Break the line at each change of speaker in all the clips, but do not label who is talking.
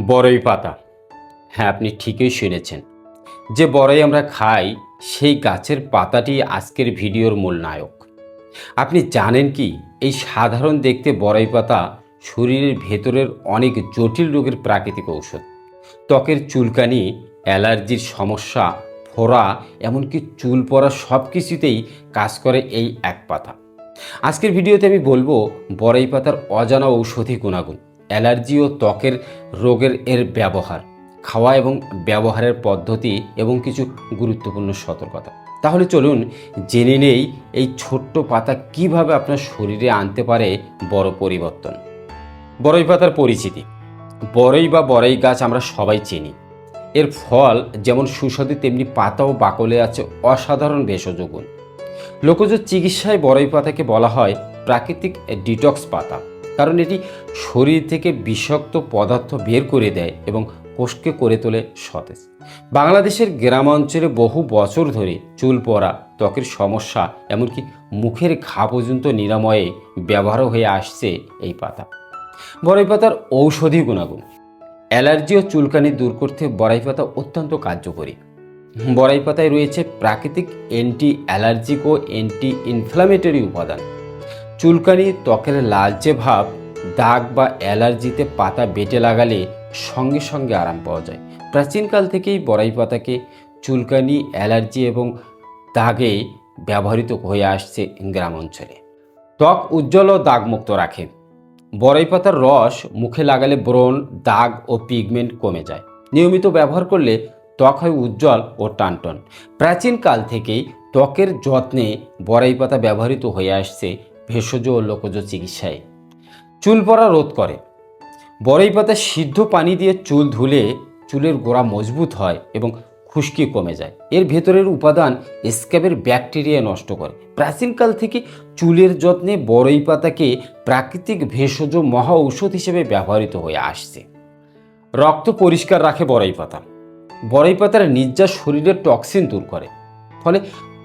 বড়ই পাতা। হ্যাঁ আপনি ঠিকই শুনেছেন। যে বড়ই আমরা খাই, সেই গাছের পাতাটি আজকের ভিডিওর মূল নায়ক। আপনি জানেন কি, এই সাধারণ দেখতে বড়ই পাতা শরীরের ভেতরের অনেক জটিল রোগের প্রাকৃতিক ঔষধ। ত্বকের চুলকানি, অ্যালার্জির সমস্যা, ফোড়া, এমনকি চুল পড়া সব কিছুতেই কাজ করে এই এক পাতা। আজকের ভিডিওতে আমি বলব বড়ই পাতার অজানা ঔষধি গুণাগুণ। অ্যালার্জি ও ত্বকের রোগের এর ব্যবহার, খাওয়া এবং ব্যবহারের পদ্ধতি এবং কিছু গুরুত্বপূর্ণ সতর্কতা। তাহলে চলুন জেনে নেই এই ছোট্ট পাতা কীভাবে আপনার শরীরে আনতে পারে বড় পরিবর্তন। বরই পাতার পরিচিতি। বড়ই বা বড়ই গাছ আমরা সবাই চিনি। এর ফল যেমন সুস্বাদু, তেমনি পাতা ও বাকলে আছে অসাধারণ ভেষজ গুণ। লোকজ চিকিৎসায় বড়ই পাতাকে বলা হয় প্রাকৃতিক ডিটক্স পাতা। কারণ এটি শরীর থেকে বিষাক্ত পদার্থ বের করে দেয় এবং কোষকে করে তোলে সতেজ। বাংলাদেশের গ্রাম অঞ্চলে বহু বছর ধরে চুল পড়া, ত্বকের সমস্যা, এমনকি মুখের ঘা পর্যন্ত নিরাময়ে ব্যবহার হয়ে আসছে এই পাতা। বড়ই পাতার ঔষধি গুণাগুণ। অ্যালার্জি ও চুলকানি দূর করতে বড়াই পাতা অত্যন্ত কার্যকরী। বড়াই পাতায় রয়েছে প্রাকৃতিক অ্যান্টি অ্যালার্জিক ও অ্যান্টি ইনফ্লামেটরি উপাদান। চুলকানি, ত্বকের লালচে ভাব, দাগ বা অ্যালার্জিতে পাতা বেটে লাগালে সঙ্গে সঙ্গে আরাম পাওয়া যায়। প্রাচীনকাল থেকেই বড়াই পাতাকে চুলকানি, অ্যালার্জি এবং দাগে ব্যবহৃত হয়ে আসছে গ্রাম অঞ্চলে। ত্বক উজ্জ্বল ও দাগমুক্ত রাখে। বড়াই পাতার রস মুখে লাগালে ব্রণ, দাগ ও পিগমেন্ট কমে যায়। নিয়মিত ব্যবহার করলে ত্বক হয় উজ্জ্বল ও টানটন। প্রাচীনকাল থেকেই ত্বকের যত্নে বড়াই পাতা ব্যবহৃত হয়ে আসছে ভেষজ ও লোকজ চিকিৎসায়। চুল পড়া রোধ করে। বড়ই পাতা সিদ্ধ পানি দিয়ে চুল ধুলে চুলের গোড়া মজবুত হয় এবং খুশকি কমে যায়। এর ভেতরের উপাদান স্ক্যাবের ব্যাকটেরিয়া নষ্ট করে। প্রাচীনকাল থেকে চুলের যত্নে বড়ই পাতাকে প্রাকৃতিক ভেষজ মহা ঔষধ হিসেবে ব্যবহৃত হয়ে আসছে। রক্ত পরিষ্কার রাখে বড়ই পাতা। বড়ই পাতার নির্যাস শরীরের টক্সিন দূর করে। ফলে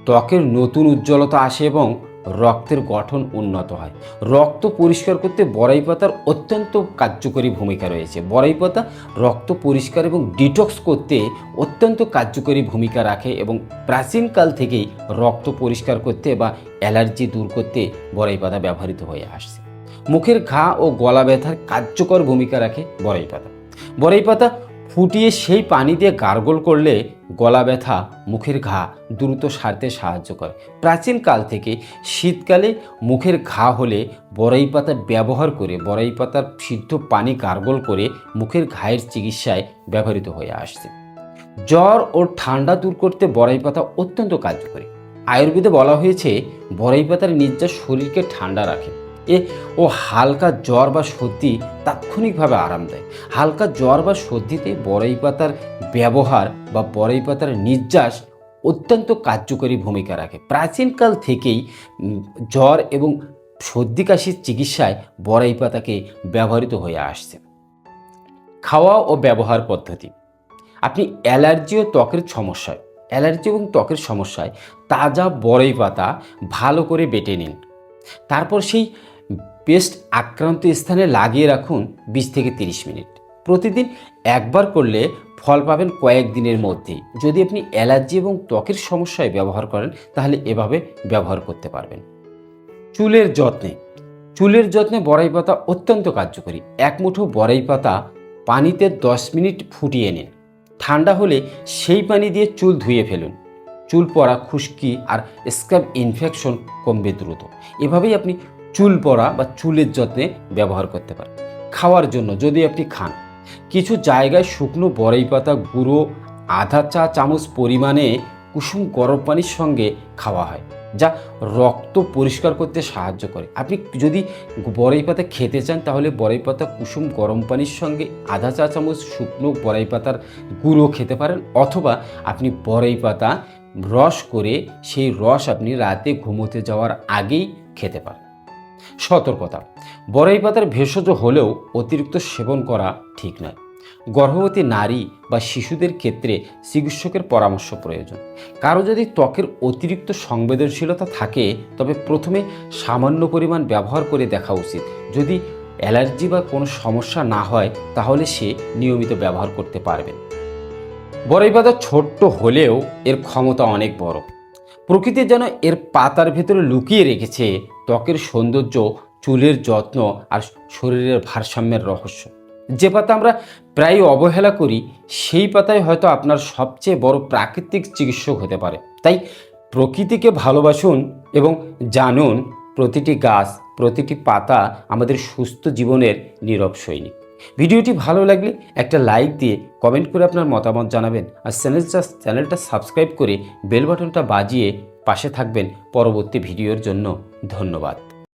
ত্বকের নতুন উজ্জ্বলতা আসে এবং রক্তের গঠন উন্নত হয়। রক্ত পরিষ্কার করতে বড়াই পাতার অত্যন্ত কার্যকরী ভূমিকা রয়েছে। বড়াই পাতা রক্ত পরিষ্কার এবং ডিটক্স করতে অত্যন্ত কার্যকরী ভূমিকা রাখে এবং প্রাচীনকাল থেকেই রক্ত পরিষ্কার করতে বা অ্যালার্জি দূর করতে বড়াই পাতা ব্যবহৃত হয়ে আসছে। মুখের ঘা ও গলা ব্যথার কার্যকর ভূমিকা রাখে বড়াই পাতা। বড়াই পাতা ফুটিয়ে সেই পানি দিয়ে গার্গল করলে গলা ব্যথা, মুখের ঘা দ্রুত সারতে সাহায্য করে। প্রাচীনকাল থেকে শীতকালে মুখের ঘা হলে বড়াই পাতা ব্যবহার করে বড়াই পাতার সিদ্ধ পানি গার্গল করে মুখের ঘায়ের চিকিৎসায় ব্যবহৃত হয়ে আসছে। জ্বর ও ঠান্ডা দূর করতে বড়াই পাতা অত্যন্ত কার্যকরী। আয়ুর্বেদে বলা হয়েছে বড়াই পাতার নির্যাস শরীরকে ঠান্ডা রাখে। ও হালকা জ্বর বা সর্দি তাৎক্ষণিকভাবে আরাম দেয়। হালকা জ্বর বা সর্দিতে বড়াই পাতার ব্যবহার বা বড়াই পাতার নির্যাস অত্যন্ত কার্যকরী ভূমিকা রাখে। প্রাচীনকাল থেকেই জ্বর এবং সর্দি কাশির চিকিৎসায় বড়াই পাতাকে ব্যবহৃত হয়ে আসছে। খাওয়া ও ব্যবহার পদ্ধতি। আপনি অ্যালার্জি ও ত্বকের সমস্যায়, অ্যালার্জি এবং ত্বকের সমস্যায় তাজা বড়ই পাতা ভালো করে বেটে নিন। তারপর সেই পেস্ট আক্রান্ত স্থানে লাগিয়ে রাখুন বিশ থেকে তিরিশ মিনিট। প্রতিদিন একবার করলে ফল পাবেন কয়েকদিনের মধ্যেই। যদি আপনি অ্যালার্জি এবং ত্বকের সমস্যায় ব্যবহার করেন, তাহলে এভাবে ব্যবহার করতে পারবেন। চুলের যত্নে। চুলের যত্নে বড়াই পাতা অত্যন্ত কার্যকরী। এক মুঠো বড়াই পাতা পানিতে দশ মিনিট ফুটিয়ে নিন। ঠান্ডা হলে সেই পানি দিয়ে চুল ধুয়ে ফেলুন। চুল পড়া, খুশকি আর স্ক্যাব ইনফেকশন কমবে দ্রুত। এভাবেই আপনি চুল পড়া বা চুলের যত্নে ব্যবহার করতে পারেন খাওয়ার জন্য যদি আপনি খান, কিছু জায়গায় শুকনো বড়াই পাতা, গুঁড়ো, আধা চা চামচ পরিমাণে কুসুম গরম পানির সঙ্গে খাওয়া হয়, যা রক্ত পরিষ্কার করতে সাহায্য করে। আপনি যদি বড়াই পাতা খেতে চান, তাহলে বড়াই পাতা, কুসুম গরম পানির সঙ্গে আধা চা চামচ শুকনো বড়াই পাতার গুঁড়ো খেতে পারেন, অথবা আপনি বড়াই পাতা রস করে সেই রস আপনি রাতে ঘুমোতে যাওয়ার আগেই খেতে পারেন। সতর্কতা। বড়াই পাতার ভেষজ হলেও অতিরিক্ত সেবন করা ঠিক নয়। গর্ভবতী নারী বা শিশুদের ক্ষেত্রে চিকিৎসকের পরামর্শ প্রয়োজন। কারও যদি ত্বকের অতিরিক্ত সংবেদনশীলতা থাকে, তবে প্রথমে সামান্য পরিমাণ ব্যবহার করে দেখা উচিত। যদি অ্যালার্জি বা কোনো সমস্যা না হয়, তাহলে সে নিয়মিত ব্যবহার করতে পারবে। বড়ই পাতা ছোট্ট হলেও এর ক্ষমতা অনেক বড়। প্রকৃতি যেন এর পাতার ভেতরে লুকিয়ে রেখেছে ত্বকের সৌন্দর্য, চুলের যত্ন আর শরীরের ভারসাম্যের রহস্য। যে পাতা আমরা প্রায় অবহেলা করি, সেই পাতায় হয়তো আপনার সবচেয়ে বড় প্রাকৃতিক চিকিৎসক হতে পারে। তাই প্রকৃতিকে ভালোবাসুন এবং জানুন প্রতিটি গাছ, প্রতিটি পাতা আমাদের সুস্থ জীবনের নীরব সৈনিক। ভিডিওটি ভালো লাগলে একটা লাইক দিয়ে কমেন্ট করে আপনার মতামত জানাবেন আর চ্যানেলটা চ্যানেলটা সাবস্ক্রাইব করে বেল বাটনটা বাজিয়ে পাশে থাকবেন পরবর্তী ভিডিওর জন্য। ধন্যবাদ।